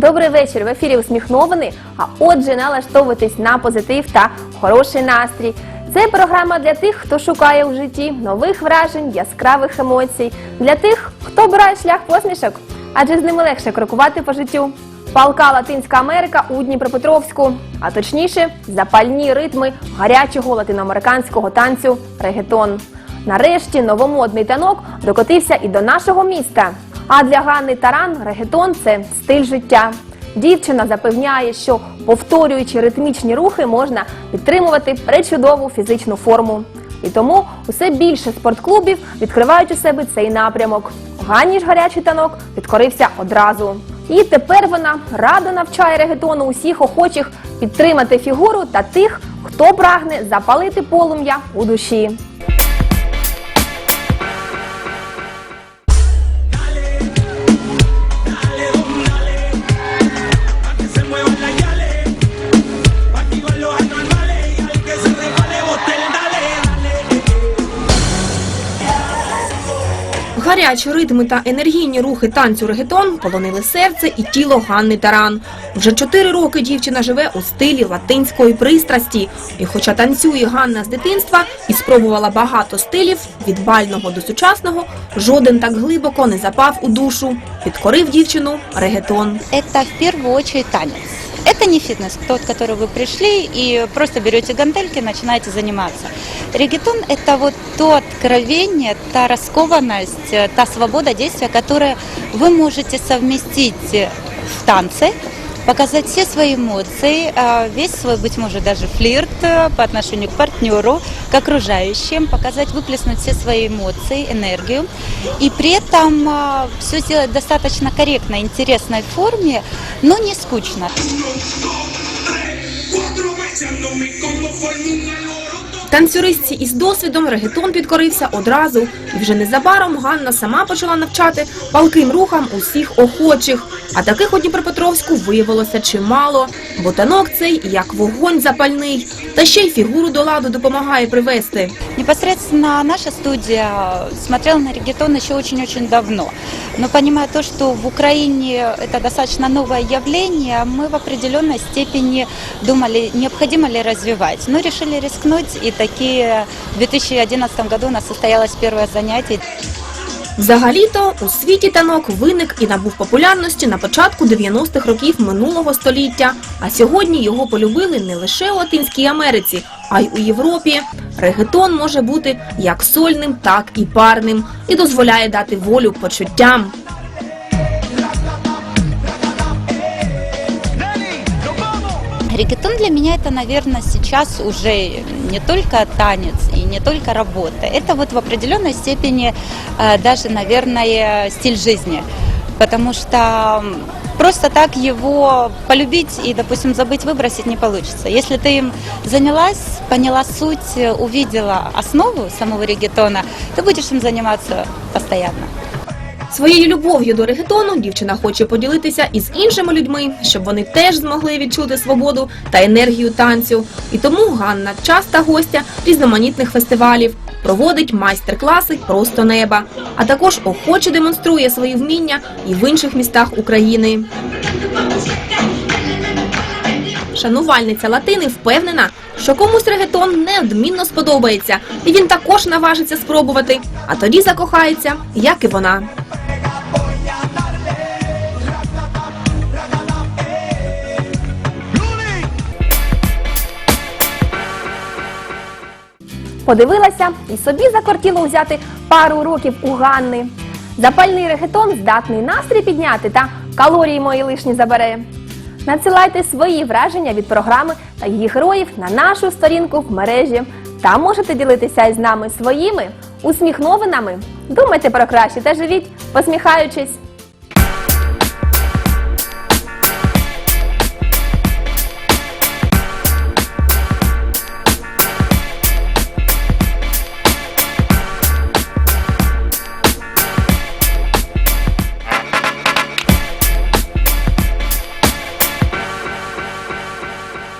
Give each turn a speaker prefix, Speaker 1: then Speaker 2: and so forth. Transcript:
Speaker 1: Добрий вечір. В ефірі усміхнований. А отже, налаштовуйтесь на позитив та хороший настрій. Це програма для тих, хто шукає у житті нових вражень, яскравих емоцій, для тих, хто обирає шлях посмішок, адже з ними легше крокувати по життю. Палка Латинська Америка у Дніпропетровську, а точніше, запальні ритми гарячого латиноамериканського танцю регетон. Нарешті новомодний танок докотився і до нашого міста. А для Ганни Таран регетон це стиль життя. Дівчина запевняє, що повторюючи ритмічні рухи, можна підтримувати пречудову фізичну форму. І тому усе більше спортклубів відкривають у себе цей напрямок. Ганні ж гарячий танок підкорився одразу. І тепер вона радо навчає регетону усіх охочих підтримати фігуру та тих, хто прагне запалити полум'я у душі.
Speaker 2: Гарячі ритми та енергійні рухи танцю регетон полонили серце і тіло Ганни Таран. Вже чотири роки дівчина живе у стилі латинської пристрасті. І хоча танцює Ганна з дитинства і спробувала багато стилів від бального до сучасного, жоден так глибоко не запав у душу. Підкорив дівчину регетон.
Speaker 3: Это в первую очередь танец. Это не фитнес, тот, который вы пришли и просто берете гантельки и начинаете заниматься. Регетон – это вот то откровение, та раскованность, э, та свобода действия, которую вы можете совместить э, в танце, показать все свои эмоции, э, весь свой, быть может, даже флирт по отношению к партнеру, к окружающим, показать, выплеснуть все свои эмоции, энергию. И при этом все сделать достаточно корректно, интересной форме, но не скучно.
Speaker 2: Танцюристці із досвідом регетон підкорився одразу, і вже незабаром Ганна сама почала навчати палким рухам усіх охочих. А таких у Дніпропетровську виявилося чимало, бо танок цей як вогонь запальний, та ще й фігуру до ладу допомагає привести.
Speaker 3: Непосредственно наша студия смотрела на регетон еще очень-очень давно. Но понимая то, что в Украине это достаточно новое явление, мы в определенной степени думали, необходимо ли развивать. Но решили рискнуть, и такие в 2011 году у нас состоялось первое занятие.
Speaker 2: Взагалі-то у світі танок виник і набув популярності на початку 90-х років минулого століття. А сьогодні його полюбили не лише у Латинській Америці, а й у Європі. Регетон може бути як сольним, так і парним, і дозволяє дати волю почуттям.
Speaker 3: Регетон для меня это, наверное, сейчас уже не только танец и не только работа. Это вот в определенной степени э, даже, наверное, стиль жизни. Потому что просто так его полюбить и, допустим, забыть, выбросить не получится. Если ты им занялась, поняла суть, увидела основу самого регетона, ты будешь им заниматься постоянно.
Speaker 2: Своєю любов'ю до регетону дівчина хоче поділитися із іншими людьми, щоб вони теж змогли відчути свободу та енергію танцю. І тому Ганна часта гостя різноманітних фестивалів, проводить майстер-класи просто неба, а також охоче демонструє свої вміння і в інших містах України. Шанувальниця Латини впевнена, що комусь регетон неодмінно сподобається, і він також наважиться спробувати, а тоді закохається, як і вона.
Speaker 1: Подивилася і собі закортіло взяти пару років у Ганни. Запальний регетон здатний настрій підняти та калорії мої лишні забере. Надсилайте свої враження від програми та її героїв на нашу сторінку в мережі. Там можете ділитися із нами своїми усміхновинами. Думайте про краще та живіть, посміхаючись.